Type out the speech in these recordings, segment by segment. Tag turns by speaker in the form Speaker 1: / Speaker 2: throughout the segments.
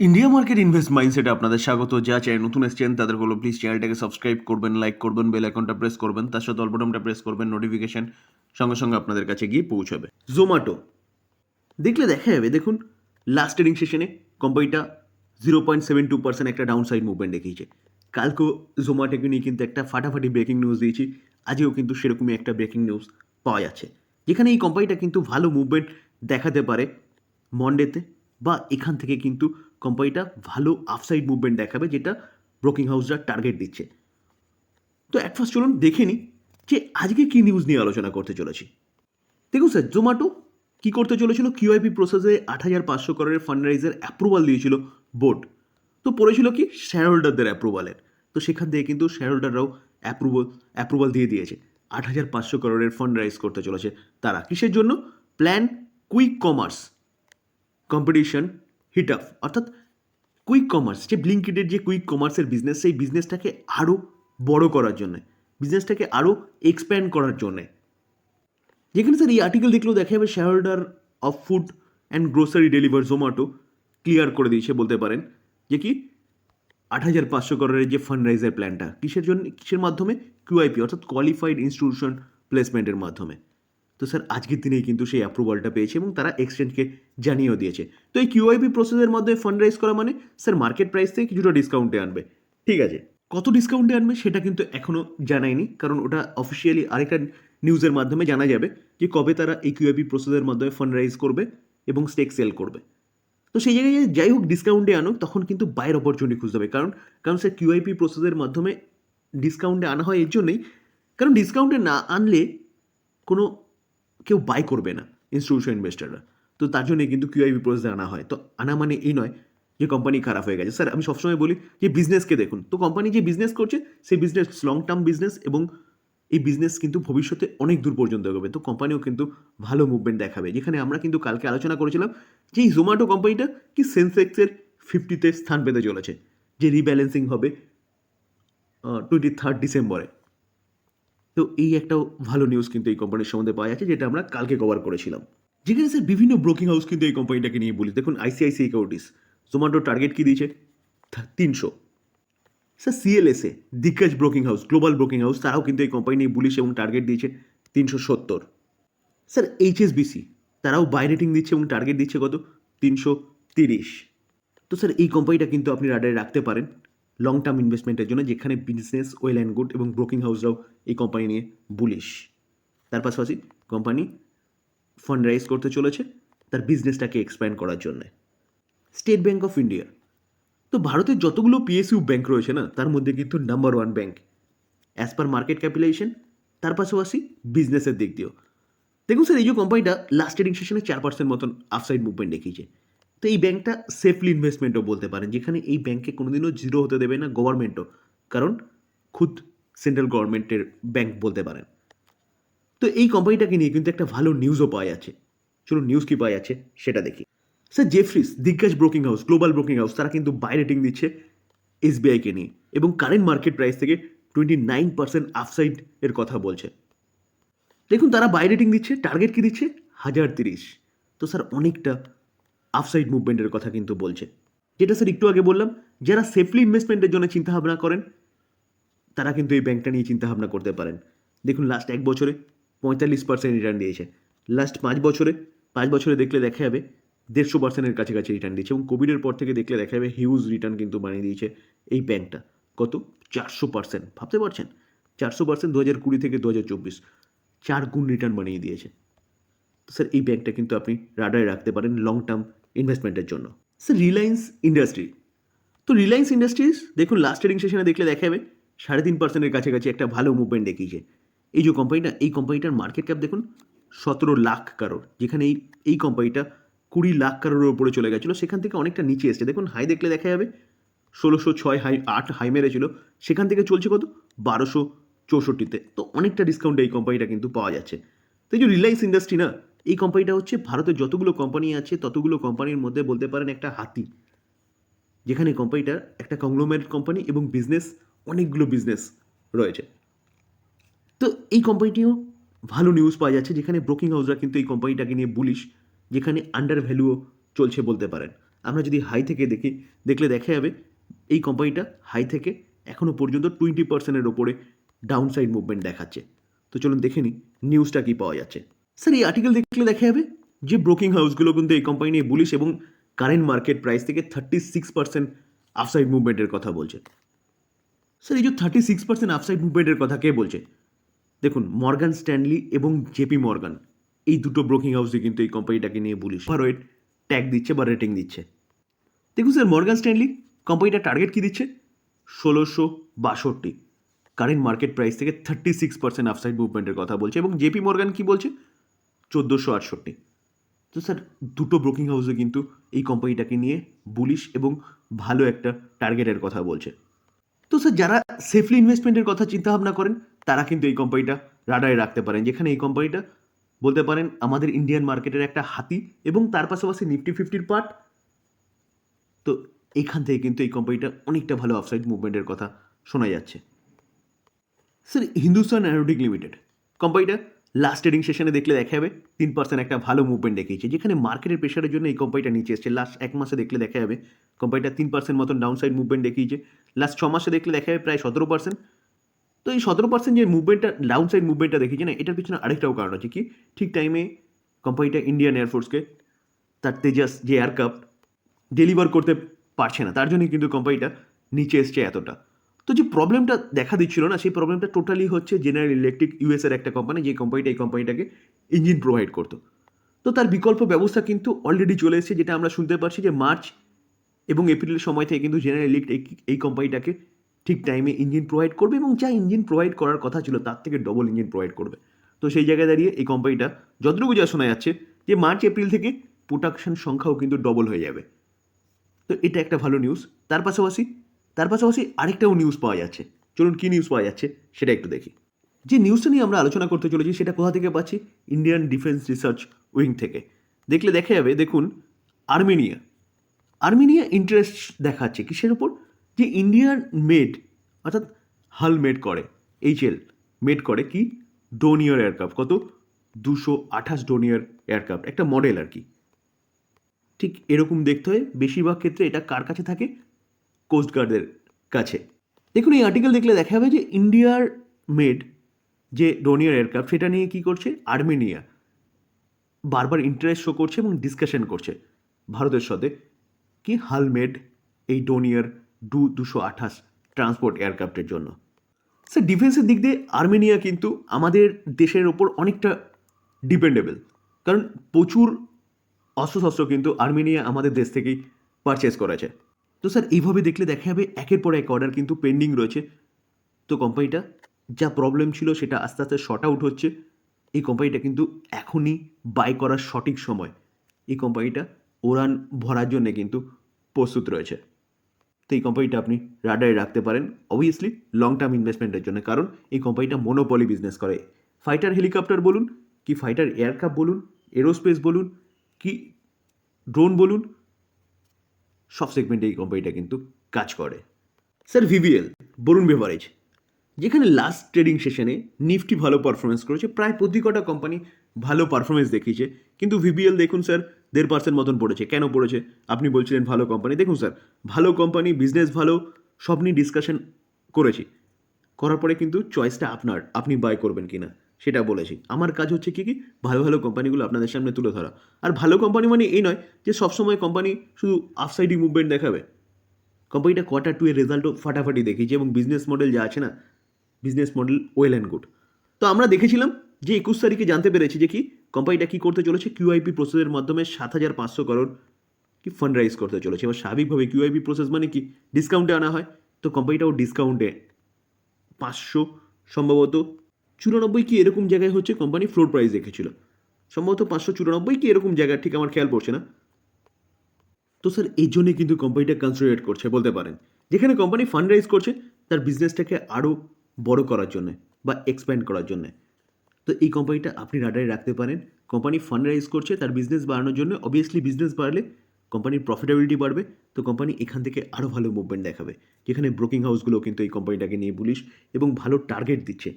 Speaker 1: India market invest মাইন্ডসেটে আপনাদের স্বাগত। যা চাই নতুন এসছেন, তাদের হলো প্লিজ চ্যানেলটাকে সাবস্ক্রাইব করবেন লাইক করবেন বেল আইকনটা প্রেস করবেন, তার সাথে অল্পটমটা প্রেস করবেন নোটিফিকেশন সঙ্গে সঙ্গে আপনাদের কাছে গিয়ে পৌঁছাবে। জোম্যাটো দেখলে দেখা যাবে, দেখুন লাস্ট ট্রেডিং সেশনে কোম্পানিটা zero point seven two percent একটা ডাউন সাইড মুভমেন্ট দেখিয়েছে। কালকেও জোম্যাটোকে নিয়ে কিন্তু একটা ফাটাফাটি ব্রেকিং নিউজ দিয়েছি, আজকেও কিন্তু সেরকমই একটা ব্রেকিং নিউজ পাওয়া যাচ্ছে। যেখানে এই কোম্পানিটা কিন্তু ভালো মুভমেন্ট দেখাতে পারে মন্ডেতে বা এখান থেকে কিন্তু কোম্পানিটা ভালো আফসাইড মুভমেন্ট দেখাবে, যেটা ব্রোকিং হাউসরা টার্গেট দিচ্ছে। তো অ্যাট ফার্স্ট চলুন দেখে নিই যে আজকে কী নিউজ নিয়ে আলোচনা করতে চলেছি। দেখুন স্যার জোম্যাটো কী করতে চলেছিল? কিউআইপি প্রসেসে আট হাজার পাঁচশো করোড়ের ফান্ডরাইজের অ্যাপ্রুভাল দিয়েছিল বোর্ড তো পড়েছিল কি? শেয়ার হোল্ডারদের অ্যাপ্রুভালের তো সেখান থেকে কিন্তু শেয়ার হোল্ডাররাও অ্যাপ্রুভাল অ্যাপ্রুভাল দিয়ে দিয়েছে। আট হাজার পাঁচশো করোড়ের ফান্ড রাইজ করতে চলেছে তারা। কিসের জন্য? Plan quick commerce competition heat up অর্থাৎ কুইক কমার্স যে ব্লিঙ্কিটের যে কুইক কমার্সের বিজনেস সেই বিজনেসটাকে আরও বড় করার জন্যে বিজনেসটাকে আরও এক্সপ্যান্ড করার জন্যে। যেখানে স্যার এই আর্টিকেল দেখলেও দেখা যাবে share holder of food and grocery deliver Zomato clear করে দিয়েছে, বলতে পারেন। যে কি? আট হাজার পাঁচশো করোড়ের যে ফান্ড রাইজের প্ল্যানটা কিসের জন্য, কিসের মাধ্যমে? কিউআইপি অর্থাৎ কোয়ালিফাইড ইনস্টিটিউশন প্লেসমেন্টের মাধ্যমে। তো স্যার, আজকের দিনেই কিন্তু সেই অ্যাপ্রুভালটা পেয়েছে এবং তারা এক্সচেঞ্জকে জানিয়েও দিয়েছে। তো এই কিউআইপি প্রসেসের মাধ্যমে ফান্ড রাইজ করা মানে স্যার মার্কেট প্রাইস থেকে কিছুটা ডিসকাউন্টে আনবে। ঠিক আছে? কত ডিসকাউন্টে আনবে সেটা কিন্তু এখনও জানায়নি, কারণ ওটা অফিসিয়ালি আরেকটা নিউজের মাধ্যমে জানা যাবে যে কবে তারা এই কিউআইপি প্রসেসের মাধ্যমে ফান্ড রাইজ করবে এবং স্টেক সেল করবে। তো সেই জায়গায় যাই হোক ডিসকাউন্টে আনুক, তখন কিন্তু বাইরের অপরচুনিটি খুঁজতে হবে। কারণ কারণ স্যার কিউআইপি প্রসেসের মাধ্যমে ডিসকাউন্টে আনা হয় এর জন্যই। কারণ ডিসকাউন্টে না আনলে কোনো কেউ বাই করবে না ইনস্টিটিউশন ইনভেস্টাররা তো তার জন্য কিন্তু কিউআইপি প্রসেসে আনা হয়। তো আনা মানে এই নয় যে কোম্পানি খারাপ হয়ে গেছে। স্যার আমি সবসময় বলি যে বিজনেসকে দেখুন। তো কোম্পানি যে বিজনেস করছে, সেই বিজনেস লং টার্ম বিজনেস এবং এই বিজনেস কিন্তু ভবিষ্যতে অনেক দূর পর্যন্ত এগোবে। তো কোম্পানিও কিন্তু ভালো মুভমেন্ট দেখাবে। যেখানে আমরা কিন্তু কালকে আলোচনা করেছিলাম যে এই জোম্যাটো কোম্পানিটা কি সেন্সেক্সের ফিফটিতে স্থান পেতে চলেছে। যে রিব্যালেন্সিং হবে টোয়েন্টি থার্ড ডিসেম্বরে তো এই একটা ভালো নিউজ কিন্তু এই কোম্পানির সম্বন্ধে পাওয়া যাচ্ছে, যেটা আমরা কালকে কভার করেছিলাম। যেখানে স্যার বিভিন্ন ব্রোকিং হাউস কিন্তু এই কোম্পানিটাকে নিয়ে বলি। দেখুন আইসিআইসি সিকিউরিটিস জোম্যাটো টার্গেট কী দিয়েছে? তিনশো। Sir CLSA দিগ্গজ broking house global broking house তারাও কিন্তু এই কোম্পানি নিয়ে বুলিশ এবং টার্গেট দিয়েছে তিনশো সত্তর। স্যার এইচএসবিসি তারাও বাই রেটিং দিচ্ছে এবং টার্গেট দিচ্ছে কত? তিনশো তিরিশ। তো স্যার এই কোম্পানিটা কিন্তু আপনি রাডারে রাখতে পারেন। লং টার্ম ইনভেস্টমেন্টের জন্য যেখানে বিজনেস ওয়েল অ্যান্ড গুড এবং ব্রোকিং হাউসরাও এই কোম্পানি নিয়ে বুলিশ তার পাশাপাশি কোম্পানি ফান্ড রাইজ করতে চলেছে তার বিজনেসটাকে এক্সপ্যান্ড করার জন্য। স্টেট ব্যাঙ্ক অফ ইন্ডিয়া তো ভারতের যতগুলো পিএসইউ ব্যাঙ্ক রয়েছে না, তার মধ্যে কিন্তু number one bank as per market capitalisation তার পাশাপাশি বিজনেসের দিক দিয়েও। দেখুন স্যার এই যে কোম্পানিটা লাস্ট ট্রেডিং সেশনে চার পার্সেন্ট মতন আফসাইড মুভমেন্ট দেখিয়েছে। তো এই ব্যাংকটা সেফলি ইনভেস্টমেন্টও বলতে পারেন, যেখানে এই ব্যাংকে কোনোদিনও জিরো হতে দেবে না গভর্নমেন্টও কারণ খুদ সেন্ট্রাল গভর্নমেন্টের ব্যাংক বলতে পারেন। তো এই কোম্পানিটাকে নিয়ে কিন্তু একটা ভালো নিউজও পাওয়া যাচ্ছে। চলুন নিউজ কি পাওয়া যাচ্ছে সেটা দেখি। Sir Jefferies দিগ্গজ broking house global broking house তারা কিন্তু বাই রেটিং দিচ্ছে এসবিআইকে নিয়ে এবং কারেন্ট মার্কেট প্রাইস থেকে টোয়েন্টি নাইন পার্সেন্ট আফসাইড এর কথা বলছে। দেখুন, তারা বাই রেটিং দিচ্ছে টার্গেট কী দিচ্ছে? হাজার তিরিশ। তো স্যার অনেকটা আফসাইড মুভমেন্টের কথা কিন্তু বলছে। যেটা স্যার একটু আগে বললাম, যারা সেফলি ইনভেস্টমেন্টের জন্য চিন্তাভাবনা করেন, তারা কিন্তু এই ব্যাংকটা নিয়ে চিন্তাভাবনা করতে পারেন। দেখুন লাস্ট এক বছরে পঁয়তাল্লিশ পার্সেন্ট রিটার্ন দিয়েছে। লাস্ট পাঁচ বছরে পাঁচ বছরে দেখলে দেখা যাবে দেড়শো পার্সেন্টের কাছাকাছি রিটার্ন দিয়েছে এবং কোভিডের পর থেকে দেখলে দেখা যাবে হিউজ রিটার্ন কিন্তু বানিয়ে দিয়েছে এই ব্যাংকটা কত? চারশো পার্সেন্ট ভাবতে পারছেন? চারশো পার্সেন্ট দু হাজার কুড়ি থেকে দু হাজার চব্বিশ। চার গুণ রিটার্ন বানিয়ে দিয়েছে। স্যার এই ব্যাংকটা কিন্তু আপনি রাডারে রাখতে পারেন লং টার্ম ইনভেস্টমেন্টের জন্য। স্যার রিলায়েন্স ইন্ডাস্ট্রি তো রিলায়েন্স ইন্ডাস্ট্রিজ দেখুন লাস্ট ট্রেডিং সেশনে দেখলে দেখা যাবে, সাড়ে তিন পার্সেন্টের কাছাকাছি একটা ভালো মুভমেন্ট দেখিয়েছে। এই যে কোম্পানিটা এই কোম্পানিটার মার্কেট ক্যাপ দেখুন, সতেরো লাখ কারোর যেখানে এই এই কোম্পানিটা কুড়ি লাখ কারোর ওপরে চলে গেছিল, সেখান থেকে অনেকটা নিচে এসছে। দেখুন হাই দেখলে দেখা যাবে, ষোলোশো ছয় হাই আট হাই মেরেছিল সেখান থেকে চলছে কত? বারোশো চৌষট্টিতে। তো অনেকটা ডিসকাউন্ট এই কোম্পানিটা কিন্তু পাওয়া যাচ্ছে। তো এই যে রিলায়েন্স ইন্ডাস্ট্রি না এই কোম্পানিটা হচ্ছে ভারতের যতগুলো কোম্পানি আছে, ততগুলো কোম্পানির মধ্যে বলতে পারেন একটা হাতি। যেখানে কোম্পানিটা একটা কংগ্লোমেরেট কোম্পানি এবং বিজনেস অনেকগুলো বিজনেস রয়েছে। তো এই কোম্পানিটিও ভালো নিউজ পাওয়া যাচ্ছে, যেখানে ব্রোকিং হাউসরা কিন্তু এই কোম্পানিটাকে নিয়ে বুলিশ যেখানে আন্ডার ভ্যালুও চলছে বলতে পারেন। আমরা যদি হাই থেকে দেখি, দেখলে দেখা যাবে এই কোম্পানিটা হাই থেকে এখনও পর্যন্ত টোয়েন্টি পার্সেন্টের ওপরে ডাউন সাইড মুভমেন্ট দেখাচ্ছে। তো চলুন দেখে নিই নিউজটা কী পাওয়া যাচ্ছে। স্যার এই আর্টিকেল দেখলে দেখা যাবে যে ব্রোকিং হাউসগুলো কিন্তু এই কোম্পানি নিয়ে বুলিশ এবং কারেন্ট মার্কেট প্রাইস থেকে থার্টি সিক্স পার্সেন্ট আফসাইড মুভমেন্টের কথা বলছে। স্যার এই যে থার্টি সিক্স পার্সেন্ট আফসাইড মুভমেন্টের কথা কে বলছে? দেখুন মর্গান স্ট্যানলি এবং জেপি মর্গান এই দুটো ব্রোকিং হাউসে কিন্তু এই কোম্পানিটাকে নিয়ে বুলিশ ওয়েট ট্যাগ দিচ্ছে বা রেটিং দিচ্ছে। দেখুন স্যার মর্গান স্ট্যানলি কোম্পানিটা টার্গেট কী দিচ্ছে? ষোলোশো বাষট্টি। কারেন্ট মার্কেট প্রাইস থেকে থার্টি সিক্স পার্সেন্ট আফসাইড মুভমেন্টের কথা বলছে এবং জেপি মর্গান কী বলছে? চোদ্দোশো আটষট্টি। তো স্যার, দুটো ব্রোকিং হাউসে কিন্তু এই কোম্পানিটাকে নিয়ে বুলিশ এবং ভালো একটা টার্গেটের কথা বলছে। তো স্যার, যারা সেফলি ইনভেস্টমেন্টের কথা চিন্তা ভাবনা করেন, তারা কিন্তু এই কোম্পানিটা রাডারে রাখতে পারেন। যেখানে এই কোম্পানিটা বলতে পারেন আমাদের ইন্ডিয়ান মার্কেটের একটা হাতি এবং তার পাশাপাশি নিফটি ফিফটির পার্ট তো এইখান থেকে কিন্তু এই কোম্পানিটা অনেকটা ভালো আফসাইড মুভমেন্টের কথা শোনা যাচ্ছে। Sir, Hindustan Aeronautics Limited. কোম্পানিটা লাস্ট ট্রেডিং সেশনে দেখলে দেখা যাবে তিন পার্সেন্ট একটা ভালো মুভমেন্ট দেখিয়েছে। যেখানে মার্কেটের প্রেশারের জন্য এই কোম্পানিটা নিচে এসছে। লাস্ট এক মাসে দেখলে দেখা যাবে কোম্পানিটা তিন পার্সেন্ট মতন ডাউন সাইড মুভমেন্ট দেখিয়েছে। লাস্ট ছ মাসে দেখলে দেখা যাবে প্রায় সতেরো পার্সেন্ট তো এই সতেরো পার্সেন্ট যে মুভমেন্টটা ডাউন সাইড মুভমেন্টটা দেখিয়েছে না, এটার পিছনে আরেকটাও কারণ আছে কি? ঠিক টাইমে কোম্পানিটা ইন্ডিয়ান এয়ারফোর্সকে তার তেজাস যে এয়ারক্রাফট ডেলিভার করতে পারছে না, তার জন্যই কিন্তু কোম্পানিটা নিচে এসছে এতটা। তো যে প্রবলেমটা দেখা দিচ্ছিল না, সেই প্রবলেমটা টোটালি হচ্ছে জেনারেল ইলেকট্রিক ইউএসের একটা কোম্পানি যে কোম্পানিটা এই কোম্পানিটাকে ইঞ্জিন প্রোভাইড করতো। তো তার বিকল্প ব্যবস্থা কিন্তু অলরেডি চলে এসেছে, যেটা আমরা শুনতে পারছি যে মার্চ এবং এপ্রিলের সময় থেকে কিন্তু জেনারেল ইলেকট্রিক এই কোম্পানিটাকে ঠিক টাইমে ইঞ্জিন প্রোভাইড করবে এবং যা ইঞ্জিন প্রোভাইড করার কথা ছিল, তার থেকে ডবল ইঞ্জিন প্রোভাইড করবে। তো সেই জায়গায় দাঁড়িয়ে এই কোম্পানিটা যতটুকু যা শোনা যাচ্ছে যে মার্চ এপ্রিল থেকে প্রোডাকশন সংখ্যাও কিন্তু ডবল হয়ে যাবে। তো এটা একটা ভালো নিউজ তার পাশাপাশি তার পাশাপাশি আরেকটাও নিউজ পাওয়া যাচ্ছে। চলুন কী নিউজ পাওয়া যাচ্ছে সেটা একটু দেখি। যে নিউজটা নিয়ে আমরা আলোচনা করতে চলেছি সেটা কোথা থেকে পাচ্ছি? ইন্ডিয়ান ডিফেন্স রিসার্চ উইং থেকে। দেখলে দেখা যাবে, দেখুন, আর্মেনিয়া। আর্মেনিয়া ইন্টারেস্ট দেখাচ্ছে কিসের ওপর যে ইন্ডিয়ান মেড অর্থাৎ হাল মেড করে এইচএল মেড করে কি? ডোনিয়ার এয়ারক্রাফট কত? দুশো আঠাশ ডোনিয়ার এয়ারক্রাফট একটা মডেল আর কি। ঠিক এরকম দেখতে হয়। বেশিরভাগ ক্ষেত্রে এটা কার কাছে থাকে? কোস্টগার্ডের কাছে। দেখুন, এই আর্টিকেল দেখলে দেখা যাবে যে ইন্ডিয়ার মেড যে ডোনিয়ার এয়ারক্রাফট সেটা নিয়ে কি করছে? আর্মেনিয়া বারবার ইন্টারেস্ট শো করছে এবং ডিসকাশন করছে। ভারতের সাথে কি হালমেড এই ডোনিয়ার ডু দুশো আঠাশ ট্রান্সপোর্ট এয়ারক্রাফটের জন্য? স্যার ডিফেন্সের দিক দিয়ে আর্মেনিয়া কিন্তু আমাদের দেশের ওপর অনেকটা ডিপেন্ডেবল কারণ প্রচুর অস্ত্রশস্ত্র কিন্তু আর্মেনিয়া আমাদের দেশ থেকেই পারচেস করেছে। তো স্যার, এইভাবে দেখলে দেখা যাবে একের পর এক অর্ডার কিন্তু পেন্ডিং রয়েছে। তো কোম্পানিটা যা প্রবলেম ছিল সেটা আস্তে আস্তে শর্ট আউট হচ্ছে। এই কোম্পানিটা কিন্তু এখনই বাই করার সঠিক সময়। এই কোম্পানিটা ওরান ভরার জন্যে কিন্তু প্রস্তুত রয়েছে। তো এই কোম্পানিটা আপনি রাডারে রাখতে পারেন অবভিয়াসলি লং টার্ম ইনভেস্টমেন্টের জন্য। কারণ এই কোম্পানিটা মনোপলি বিজনেস করে। ফাইটার হেলিকপ্টার বলুন, কি ফাইটার এয়ারক্রাফট বলুন এরোস্পেস বলুন, কি ড্রোন বলুন সব সেগমেন্টে এই কোম্পানিটা কিন্তু কাজ করে। স্যার ভিভিএল বরুণ বেভারেজ যেখানে লাস্ট ট্রেডিং সেশনে নিফটি ভালো পারফরমেন্স করেছে, প্রায় প্রতি কটা কোম্পানি ভালো পারফরমেন্স দেখিয়েছে। কিন্তু ভিবিএল দেখুন স্যার দেড় পার্সেন্ট মতন পড়েছে। কেন পড়েছে? আপনি বলছিলেন ভালো কোম্পানি দেখুন স্যার ভালো কোম্পানি বিজনেস ভালো, সব নিয়ে ডিসকাশন করেছি। করার পরে কিন্তু চয়েসটা আপনার, আপনি বাই করবেন কিনা। সেটা বলেছি। আমার কাজ হচ্ছে কি কি? ভালো ভালো কোম্পানিগুলো আপনাদের সামনে তুলে ধরা। আর ভালো কোম্পানি মানে এই নয় যে সবসময় কোম্পানি শুধু আফসাইডি মুভমেন্ট দেখাবে। কোম্পানিটা কোয়ার্টার টু এর রেজাল্টও ফাটাফাটি দেখিয়েছে এবং বিজনেস মডেল যা আছে না business model well and good তো আমরা দেখেছিলাম যে একুশ তারিখে জানতে পেরেছি যে কি কোম্পানিটা কী করতে চলেছে? কিউআইপি প্রসেসের মাধ্যমে সাত হাজার পাঁচশো করোড় কি ফান্ড রাইজ করতে চলেছে। এবার স্বাভাবিকভাবে কিউআইপি প্রসেস মানে কি? ডিসকাউন্টে আনা হয়। তো কোম্পানিটাও ডিসকাউন্টে পাঁচশো সম্ভবত চুরানব্বই কি এরকম জায়গায় হচ্ছে কোম্পানি ফ্লোর প্রাইস রেখেছিল সম্ভবত পাঁচশো চুরানব্বই কি এরকম জায়গা, ঠিক আমার খেয়াল পড়ছে না। তো স্যার এই জন্যই কিন্তু কোম্পানিটা কনসিডারেট করছে, বলতে পারেন। যেখানে কোম্পানি ফান্ড রাইজ করছে, তার বিজনেসটাকে আরও বড় করার জন্য বা এক্সপ্যান্ড করার জন্য। তো এই কোম্পানিটা আপনি রাডারে রাখতে পারেন। কোম্পানি ফান্ড রাইজ করছে, তার বিজনেস বাড়ানোর জন্য। অবভিয়াসলি বিজনেস বাড়লে কোম্পানির প্রফিটেবিলিটি বাড়বে, তো কোম্পানি এখান থেকে আরও ভালো মুভমেন্ট দেখাবে। যেখানে ব্রোকিং হাউসগুলো কিন্তু এই কোম্পানিটাকে নিয়ে বুলিশ এবং ভালো টার্গেট দিচ্ছে।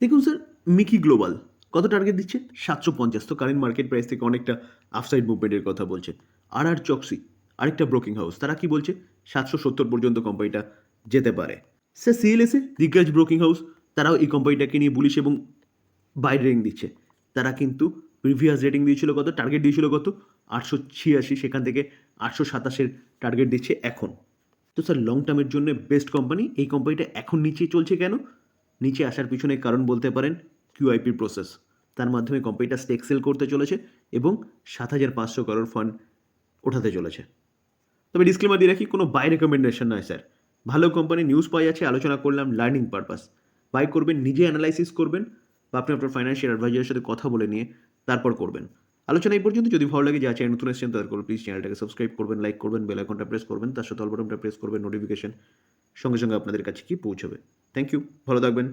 Speaker 1: দেখুন স্যার মিকি গ্লোবাল কত টার্গেট দিচ্ছে? সাতশো পঞ্চাশ। তো কারেন্ট মার্কেট প্রাইস থেকে অনেকটা আফসাইড মুভমেন্টের কথা বলছে আর আর চক্সি আরেকটা ব্রোকিং হাউস তারা কি বলছে? সাতশো সত্তর পর্যন্ত কোম্পানিটা যেতে পারে। সে সিএলএসে দিগ্গজ ব্রোকিং হাউস তারাও এই কোম্পানিটাকে নিয়ে বুলিশ এবং বাই রেটিং দিচ্ছে। তারা কিন্তু প্রিভিয়াস রেটিং দিয়েছিল কত? টার্গেট দিয়েছিল কত? আটশো ছিয়াশি, সেখান থেকে আটশো সাতাশের টার্গেট দিচ্ছে এখন। তো স্যার লং টার্মের জন্য বেস্ট কোম্পানি এই কোম্পানিটা এখন নিচে চলছে কেন? নিচে আসার পিছনে কারণ বলতে পারেন কিউআইপির প্রসেস তার মাধ্যমে কোম্পানিটা স্টেক সেল করতে চলেছে এবং সাত হাজার পাঁচশো করোড় ফান্ড ওঠাতে চলেছে। তবে ডিসক্লেমার দিয়ে রাখি, কোনো বাই রেকমেন্ডেশন নয় স্যার ভালো কোম্পানি নিউজ পাওয়া যাচ্ছে, আলোচনা করলাম লার্নিং পারপাস বাই করবেন, নিজে অ্যানালাইসিস করবেন বা আপনি আপনার ফাইন্যান্সিয়াল অ্যাডভাইজারের সাথে কথা বলে নিয়ে তারপর করবেন। আলোচনা এই পর্যন্ত। যদি ভালো লাগে, যা চ্যানেল নতুন এসেছেন, তাদের প্লিজ চ্যানেলটাকে সাবস্ক্রাইব করবেন লাইক করবেন বেল আইকনটা প্রেস করবেন, তার সাথে অল প্রেস করবেন নোটিফিকেশন সঙ্গে সঙ্গে আপনাদের কাছে কি পৌঁছবে। থ্যাংক ইউ ভালো থাকবেন।